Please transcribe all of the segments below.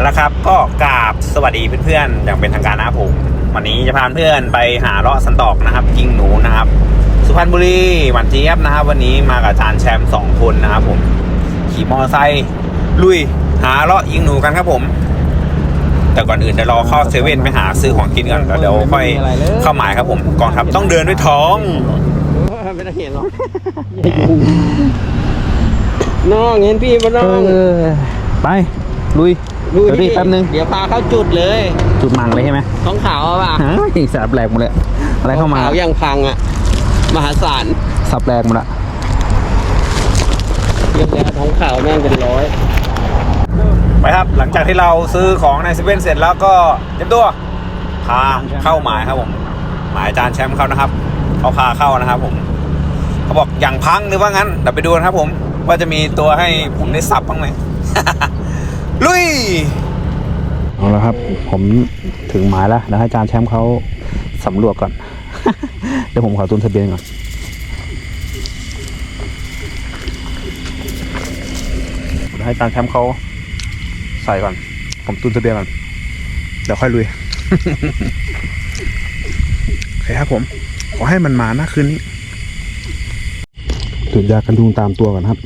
เอาละครับก็กราบสวัสดีเพื่อนๆอย่างเป็นทางการนะครับผมวันนี้จะพาเพื่อนไปหาเลาะสันตอกนะครับยิงหนูนะครับ สุพรรณบุรีหวานเจี๊ยบนะครับ วันนี้มากับอาจารย์แชมป์สองคนนะครับผมขี่มอเตอร์ไซค์ลุยหาเลาะยิงหนูกันครับผม แต่ก่อนอื่นเดี๋ยวรอเข้าเซเว่นไปหาซื้อของกินก่อนแล้วเดี๋ยวค่อยเข้าหมายครับผมกองทัพต้องเดินด้วยท้องไม่ได้เห็นหรอกน้องเห็นพี่ปะน้องไป ลุยดูเดี๋ยวดิแป๊บนึง เดี๋ยวพาเข้าจุดเลยจุดมังเลยใช่ไหมท้องขาวอะป่ะฮะอีกสับแหลกหมดเลย อะไรเข้ามาท้งขาวยังพังอะ มหาศาลสับแหลกหมดละเยอะแล้วท้องขาวแม่งเป็นร้อยไปครับ หลังจากที่เราซื้อของในเซเว่นเสร็จแล้วก็เตรียมตัวพาเข้าหมายครับผม หมายอาจารย์แชมป์เขานะครับเขาพาเข้านะครับผมเขาบอกอย่างพังหรือว่างั้นเดี๋ยวไปดูนะครับผม ว่าจะมีตัวให้ผมได้สับบ้างไหม ลุย เอาละครับ ผมถึงหมายแล้วแล้วให้อาจารย์แชมป์เขาสำรวจก่อน เดี๋ยวผมขอตุนทะเบียนก่อนเดี๋ยวให้อาจารย์แชมป์เขาใส่ก่อน ผมตุนทะเบียนก่อน เดี๋ยวค่อยลุย โอเคครับผม ขอให้มันมานะคืนนี้ดูดยากันยุงตามตัวก่อนครับ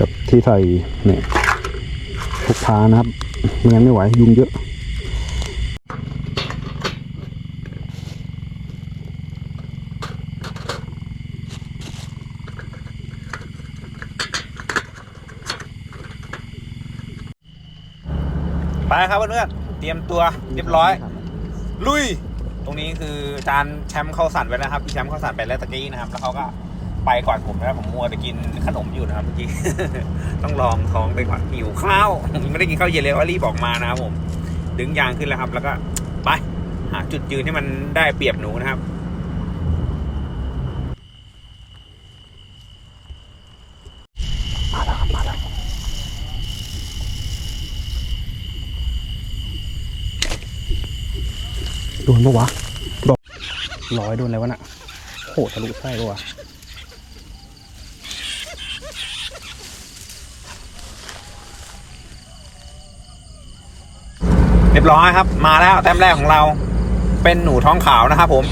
กับที่ใส่เนี่ย พกพานะครับไม่งั้นไม่ไหวยุงเยอะไปครับเพื่อนๆเตรียมตัวเรียบร้อย ลุย ตรงนี้คือจารย์แชมป์เข้าสั่นไปแล้วนะครับพี่แชมป์เข้าสั่นไปแล้วตะกี้นะครับ แล้วเขาก็ ไปก่อนผมแล้วผมมัวแต่กินขนมอยู่นะครับเมื่อกี้ ต้องลองท้องไปก่อนหิวข้าวไม่ได้กินข้าวเย็นเลยว่ารีบออกมานะครับผม ดึงยางขึ้นแล้วครับ แล้วก็ไปหาจุดยืนที่มันได้เปรียบหนูนะครับมาแล้วมาแล้วโดนปะวะโดนร้อยโดนอะไรวะน่ะโหทะลุไส้ปะวะ รียบร้อยครับ มาแล้วแต้มแรกของเรา เป็นหนูท้องขาวนะครับผม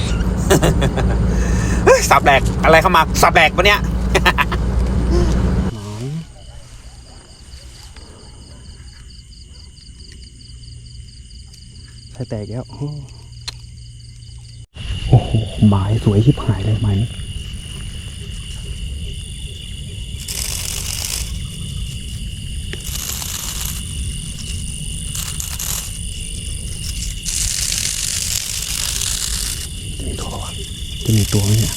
สับแหลกอะไรเข้ามา สับแหลกปะเนี่ยใส่แตกแล้ว โอ้โหหมายสวยชิบหายเลยหมายนี้จะมีตัวปะ วะจะมีตัวไหมเนี่ย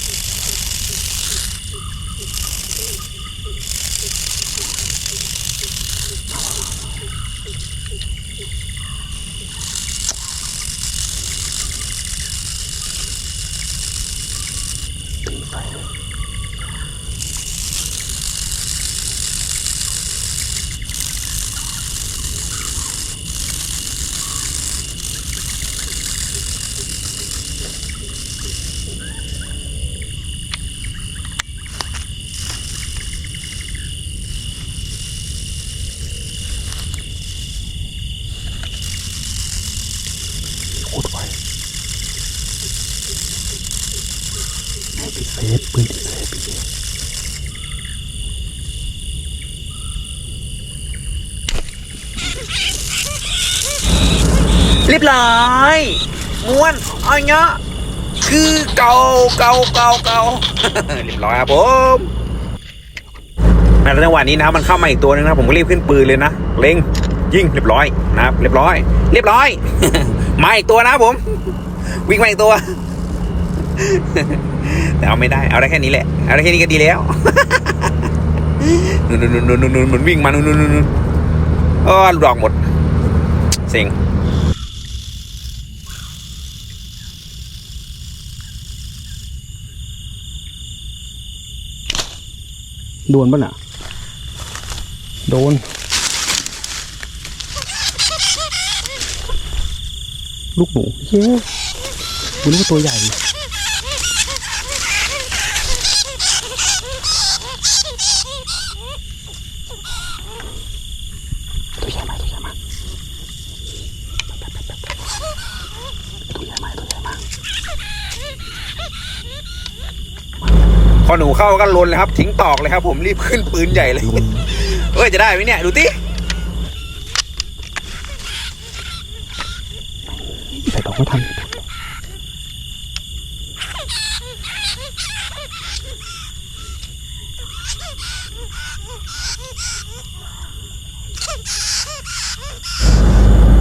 โคตรไวปิดเซฟปืนปิดเซฟปิดเซฟ เรียบร้อยม้วนอ้อยเงาะคือเก่าเก่าเก่าเก่าเรียบร้อยครับผมในจังหวะนี้นะมันเข้ามาอีกตัวนึงนะผมก็รีบขึ้นปืนเลยนะเล็งยิงเรียบร้อยนะครับ เรียบร้อย เรียบร้อยมาอีกตัวนะผม วิ่งมาอีกตัว แต่เอาไม่ได้เอาได้แค่นี้แหละเอาได้แค่นี้ก็ดีแล้วนู่นนู่นนู่นนู่นนู่นมันวิ่งมานู่นนู่นนู่นก็ดอกหมดเซ็ง โดนป่ะน่ะ โดน ลูกหนูเย้คุณนึกว่าตัวใหญ่ ตัวใหญ่มากตัวใหญ่มาก พอหนูเข้าก็ลนเลยครับ ทิ้งตอกเลยครับ ผมรีบขึ้นปืนใหญ่เลยเอ้ยจะได้ไหมเนี่ยดูติใส่ตอกไม่ทัน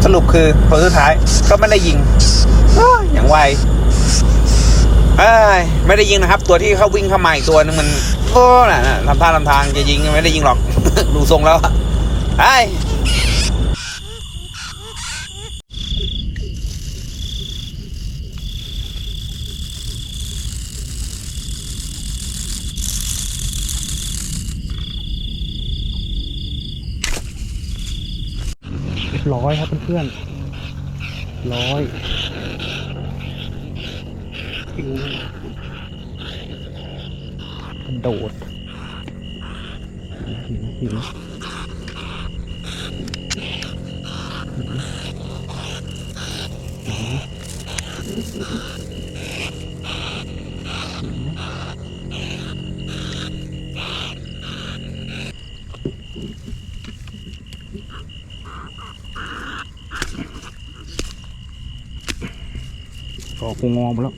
สรุปคือผลสุดท้ายก็ไม่ได้ยิงอ้าวอย่างไว เอ้ยไม่ได้ยิงนะครับ ตัวที่เขาวิ่งเข้ามาอีกตัวนึงมันโอ้น่ะทำท่าทำทางจะยิงไม่ได้ยิงหรอก ดูทรงแล้วไอ้ร้อยครับเพื่อนๆร้อย กระโดดหินหินก็คงงอมแล้ว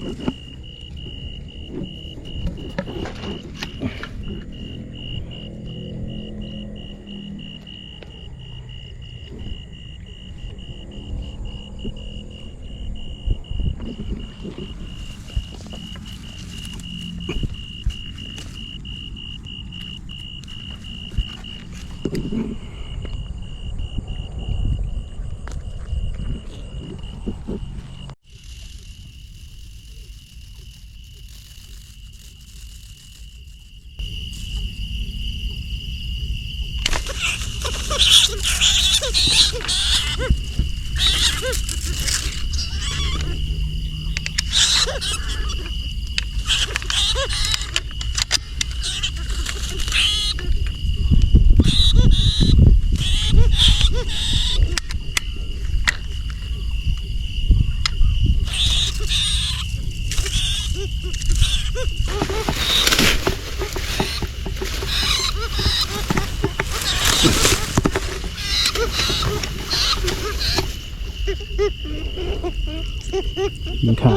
ยิงขา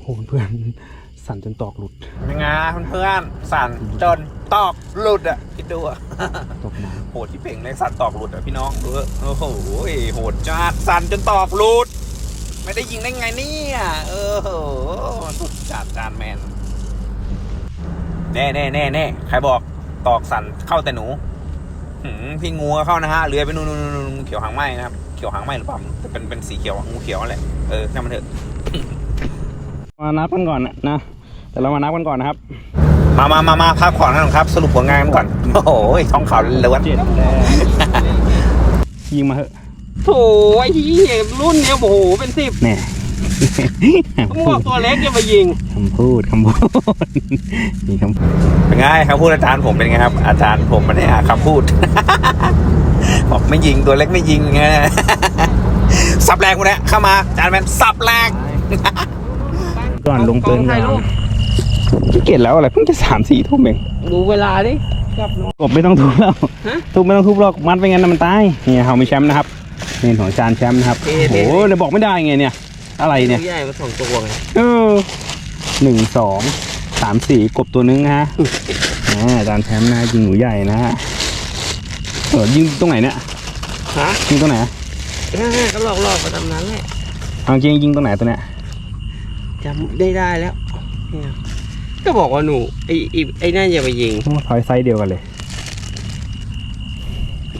โหเพื่อนสั่นจนตอกหลุดยังไงเพื่อนๆสั่นจนตอกหลุดอะคิดดูอะตกน้โหดที่เป่งเลยสั่นตอกหลุดอะพี่น้องดูเถอะโอ้โหโหดจัดสั่นจนตอกหลุด ไม่ได้ยิงได้ไงเนี่ยเออโหสุดจัดจานแมนแน่แน่แน่แน่ใครบอกตอกสั่นเข้าแต่หนูหืม พี่งูก็เข้านะฮะเลื้อยไปนู่นนู่นนู่นงูเขียวหางไหมนะครับเขียวหางไหมหรือเปล่าแต่เป็นเป็นสีเขียวอะงูเขียวนั่นแหละเออนั่นมันเถอะำมานับกันก่อนนะนะแต่เรามานับกันก่อนนะครับ มามามามาพักผ่อนกันก่อนครับ สรุปผลงานกันก่อนโอ้โหท้องขาวล้วนเจ็ดแต้มยิงมาเหอะโถ่ไอ้ที่รุ่นเนี้ยโอ้โหเป็นสิบแน่ มึงบอกตัวเล็กจะมายิงคำพูดคำพูดมีคำพูดเป็นไงครับพูดอาจารย์ผมเป็นไงครับ อาจารย์ผมไม่ได้หาคำพูดบอกไม่ยิงตัวเล็กไม่ยิงไงสับแรงกูนะเข้ามาอาจารย์แมนสับแรงก่อนลงเตือนกองถ่ายรูปพี่เกตแล้วอะไรเพิ่งจะสามสี่ทุ่มเองดูเวลาดิกลับนอนกบไม่ต้องทุบแล้วฮะทุบไม่ต้องทุบหรอกมัดไปงั้นนะมันตายนี่เขามีแชมป์นะครับนี่ของจานแชมป์นะครับเท่โอ้ๆโหเดี๋ยวบอกไม่ได้ไงเนี่ย อะไรเนี่ยใหญ่มาสองตัวไงเออหนึ่งสองสามสี่กบตัวนึงนะฮะอ่าจานแชมป์นะยิงหนูใหญ่นะฮะเออยิงตรงไหนเนี่ยฮะยิงตรงไหนฮ่าๆก็หลอกหลอกๆมาตามนั้นแหละเอาจริงยิงตรงไหนตัวเนี้ยจำได้ได้แล้วเนี่ยก็บอกว่าหนูไอ้ไอ้ไอ้นั่นอย่าไปยิงโอ้ทอยไซส์เดียวกันเลย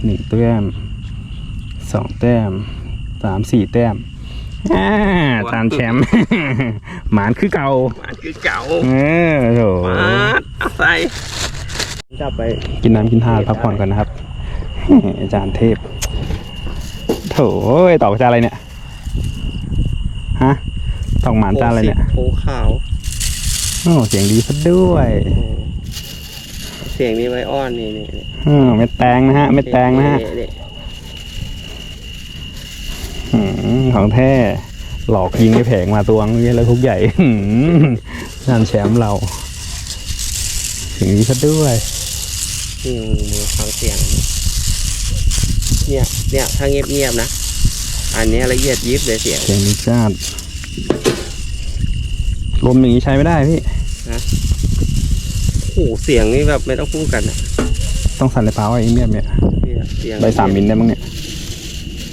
หนึ่งแต้มสองแต้มสามสี่แต้ม อ่าจานแชมป์ หมานคือเก่ามันคือเก่าเออโถมาเอาใส่จับไป กินน้ำกินท่าพักผ่อนกันนะครับ อาจารย์เทพ โถยตอบจานอะไรเนี่ย ฮะตอกหมานจานอะไรเนี่ยโคขาว โอ้เสียงดีซะด้วยโอ้เสียงนี้ไว้อ้อนนี่นี่นี่อืมเม็ดแตงนะฮะ เม็ดแตงนะฮะนี่อืม ของแท้หลอกยิงไอ้แผงมาตัวนี้แล้วทุกใหญ่หืมงานแชมป์เราอย่างนี้ซะด้วยนี่มือฟังเสียง เนี่ยเนี่ยถ้าเงียบเงียบๆนะ อันเนี้ยละเอียดยิบเลยเสียง เสียงนิจาดลมอย่างนี้ใช้ไม่ได้พี่โอ้โหเสียงนี่แบบไม่ต้องพูดกันอะต้องสั่นเลยเปล่าไอ้เมียมเนี่ยเนี่ยเสียงใบสามมิลได้มั้งเนี่ย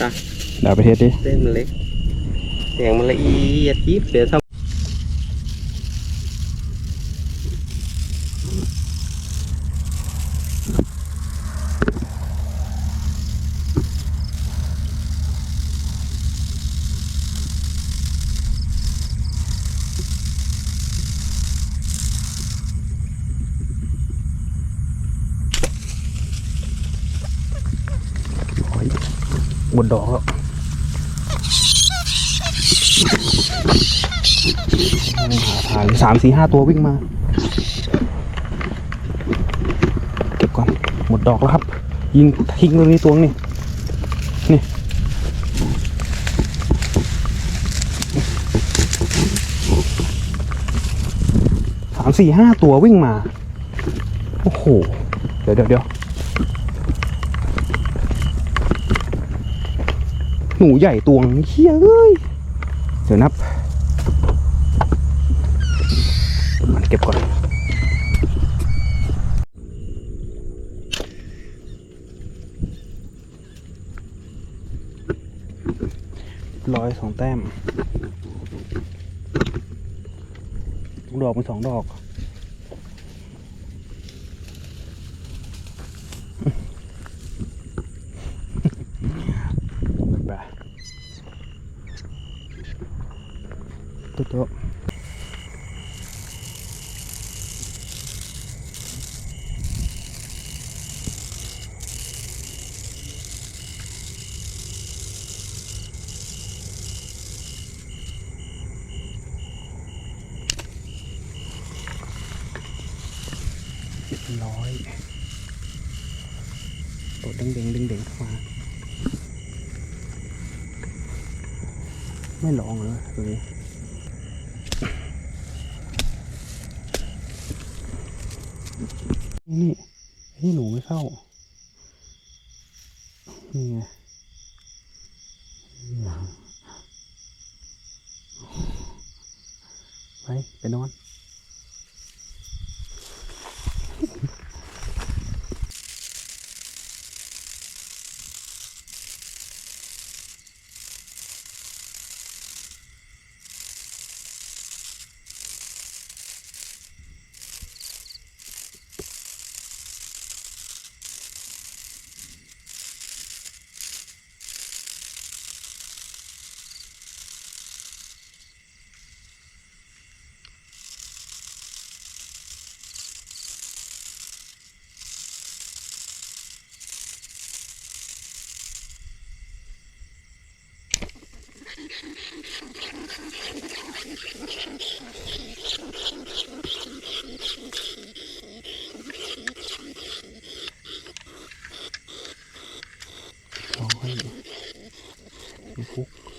จ้ะเดี๋ยวเอาไปเทสดิเส้นมันเล็กเสียงมันละเอียดยิบเดี๋ยวถ้าบนดอกแล้ว หาทางสามสี่ห้าตัววิ่งมา เก็บก่อน หมดดอกแล้วครับ ยิงทิ้งตรงนี้ตัวนี่นี่สามสี่ห้าตัววิ่งมา โอ้โห เดี๋ยวเดี๋ยวเดี๋ยวหนูใหญ่ตัวงเฮียเอ้ยเดี๋ยวนับ มันเก็บก่อนร้อยสองแต้มดอกเป็นสองดอก แบบตุ๊ดตุ๊ดร้อยตัวเด้งเด้งเด้งเด้งเข้ามา ไม่ลองเลยตัวนี้ นี่นี่หนูไม่เข้า นี่ไงไปไปนอน ลองให้ดู ดูคุกแ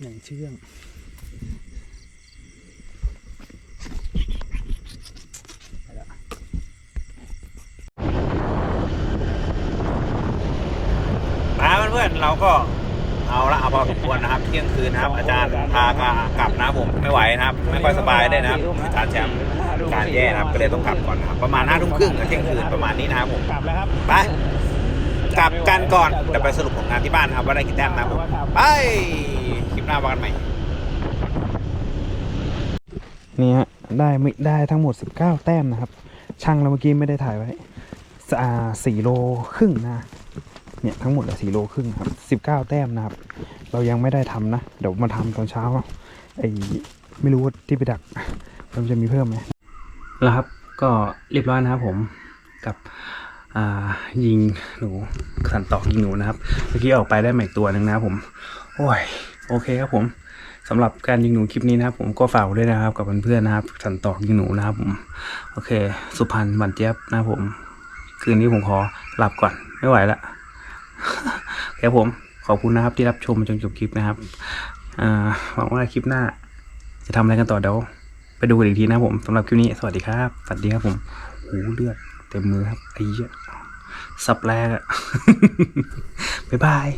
หน่งเชื่องมาเพื่อนๆเราก็เอาละเอาพอสมควรนะครับ เที่ยงคืนนะครับ อาจารย์พากลับนะครับผมไม่ไหวนะครับ ไม่ค่อยสบายได้วยนะครับอาจารย์แชมป์อาการแย่นะครับก็เลยต้องกลับก่อนนะครับประมาณห้าทุ่มครึ่งกับเที่ยงคืนประมาณนี้นะครับผมกลับแล้วครับไป กลับกันก่อนเดี๋ยวไปสรุปผลงานที่บ้านนะครับว่าได้กี่แต้มนะครับผมไปคลิปหน้าว่ากันใหม่นี่ฮะได้ไม่ได้ทั้งหมด 19 แต้มนะครับ ช่างแล้วเมื่อกี้ไม่ได้ถ่ายไว้สอ่าสี่โลครึ่งนะเนี่ยทั้งหมดอะสี่โลครึ่งครับ19แต้มนะครับ เรายังไม่ได้ทำนะ เดี๋ยวมาทำตอนเช้าไอ้ไม่รู้ว่าที่ไปดักมันจะมีเพิ่มไหมแล้วครับ ก็เรียบร้อยนะครับผมกับอ่า ยิงหนูสันตอกยิงหนูนะครับเมื่อกี้ออกไปได้ใหม่ตัวหนึ่งนะครับผมโอ้ยโอเคครับผมสำหรับการยิงหนูคลิปนี้นะครับ ผมก็ฝากด้วยนะครับ กับเพื่อนๆนะครับสันตอกยิงหนูนะครับผมโอเค สุพรรณบันเจี๊ยบนะครับผม คืนนี้ผมขอหลับก่อนไม่ไหวละครับผมขอบคุณนะครับที่รับชมจนจบคลิปนะครับหวังว่าคลิปหน้า จะทำอะไรกันต่อเดี๋ยวไปดูกันอีกทีนะผมสำหรับคลิปนี้สวัสดีครับสวัสดีครับผมหูเลือดเต็มมือครับไอ้เหี้ย สับแรกอะ บ๊ายบาย